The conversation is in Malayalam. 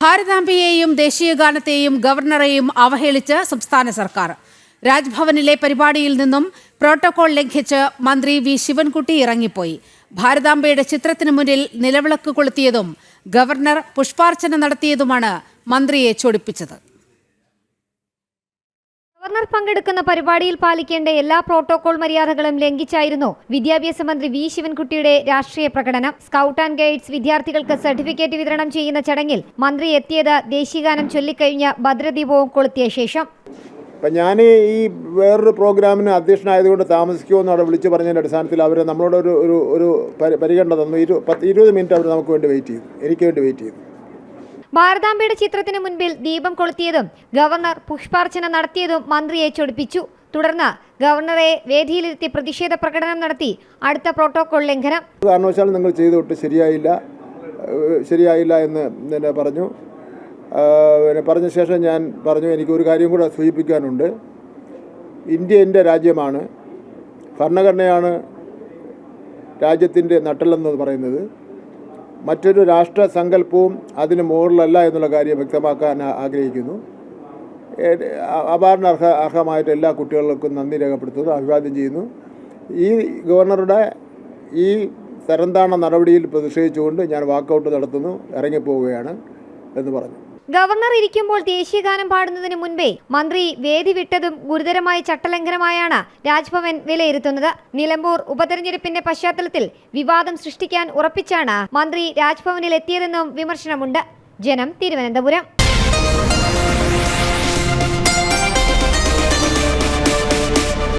ഭാരതാംബയെയും ദേശീയഗാനത്തെയും ഗവർണറെയും അവഹേളിച്ച് സംസ്ഥാന സർക്കാർ. രാജ്ഭവനിലെ പരിപാടിയിൽ നിന്നും പ്രോട്ടോകോൾ ലംഘിച്ച് മന്ത്രി വി ശിവൻകുട്ടി ഇറങ്ങിപ്പോയി. ഭാരതാംബയുടെ ചിത്രത്തിനു മുന്നിൽ നിലവിളക്ക് കൊളുത്തിയതും ഗവർണർ പുഷ്പാർച്ചന നടത്തിയതുമാണ് മന്ത്രിയെ ചൊടിപ്പിച്ചത്. ഗവർണർ പങ്കെടുക്കുന്ന പരിപാടിയിൽ പാലിക്കേണ്ട എല്ലാ പ്രോട്ടോകോൾ മര്യാദകളും ലംഘിച്ചായിരുന്നു വിദ്യാഭ്യാസ മന്ത്രി വി ശിവൻകുട്ടിയുടെ രാഷ്ട്രീയ പ്രകടനം. സ്കൗട്ട് ആൻഡ് ഗൈഡ്സ് വിദ്യാർത്ഥികൾക്ക് സർട്ടിഫിക്കറ്റ് വിതരണം ചെയ്യുന്ന ചടങ്ങിൽ മന്ത്രി എത്തിയത് ദേശീയഗാനം ചൊല്ലിക്കഴിഞ്ഞ ഭദ്രദീപവും കൊളുത്തിയ ശേഷം. അപ്പം ഞാൻ ഈ വേറൊരു പ്രോഗ്രാമിന് അധ്യക്ഷനായതുകൊണ്ട് താമസിക്കുമെന്ന് അവിടെ വിളിച്ച് പറഞ്ഞതിന്റെ അടിസ്ഥാനത്തിൽ അവർ നമ്മളോട് ഒരു ഒരു ഒരു പരി- പരിഗണന തന്നു. ഇരു പത്ത് ഇരുപത് മിനിറ്റ് അവർ നമുക്ക് വേണ്ടി വെയിറ്റ് ചെയ്തു. എനിക്ക് വേണ്ടി വെയിറ്റ് ചെയ്തു. ഭാരതാംബയുടെ ചിത്രത്തിന് മുൻപിൽ ദീപം കൊളുത്തിയതും ഗവർണർ പുഷ്പാർച്ചന നടത്തിയതും മന്ത്രിയെ ചൊടിപ്പിച്ചു തുടർന്ന് ഗവർണറെ വേദിയിലിരുത്തി പ്രതിഷേധ പ്രകടനം നടത്തി. അടുത്ത പ്രോട്ടോകോൾ ലംഘനം. നിങ്ങൾ ചെയ്തോട്ട് ശരിയായില്ല. ശരിയായില്ല എന്ന് പിന്നെ പറഞ്ഞു. പിന്നെ പറഞ്ഞ ശേഷം ഞാൻ പറഞ്ഞു എനിക്കൊരു കാര്യം കൂടെ സൂചിപ്പിക്കാനുണ്ട്. ഇന്ത്യ എന്റെ രാജ്യമാണ്. ഭരണഘടനയാണ് രാജ്യത്തിന്റെ നട്ടലെന്ന് പറയുന്നത്. മറ്റൊരു രാഷ്ട്ര സങ്കല്പവും അതിന് മുകളിലല്ല എന്നുള്ള കാര്യം വ്യക്തമാക്കാൻ ആഗ്രഹിക്കുന്നു. അവാർഡിന് അർഹ അർഹമായിട്ട് എല്ലാ കുട്ടികൾക്കും നന്ദി രേഖപ്പെടുത്തുന്നു അഭിവാദ്യം ചെയ്യുന്നു. ഈ ഗവർണറുടെ ഈ തരംതാണ നടപടിയിൽ പ്രതിഷേധിച്ചുകൊണ്ട് ഞാൻ വാക്കൗട്ട് നടത്തുന്നു ഇറങ്ങിപ്പോവുകയാണ് എന്ന് പറഞ്ഞു. ഗവർണർ ഇരിക്കുമ്പോൾ ദേശീയഗാനം പാടുന്നതിന് മുൻപേ മന്ത്രി വേദി വിട്ടതും ഗുരുതരമായ ചട്ടലംഘനമായാണ് രാജ്ഭവൻ വിലയിരുത്തുന്നത്. നിലമ്പൂർ ഉപതെരഞ്ഞെടുപ്പിന്റെ പശ്ചാത്തലത്തിൽ വിവാദം സൃഷ്ടിക്കാൻ ഉറപ്പിച്ചാണ് മന്ത്രി രാജ്ഭവനിൽ എത്തിയതെന്നും വിമർശനമുണ്ട്. ജനം തിരുവനന്തപുരം.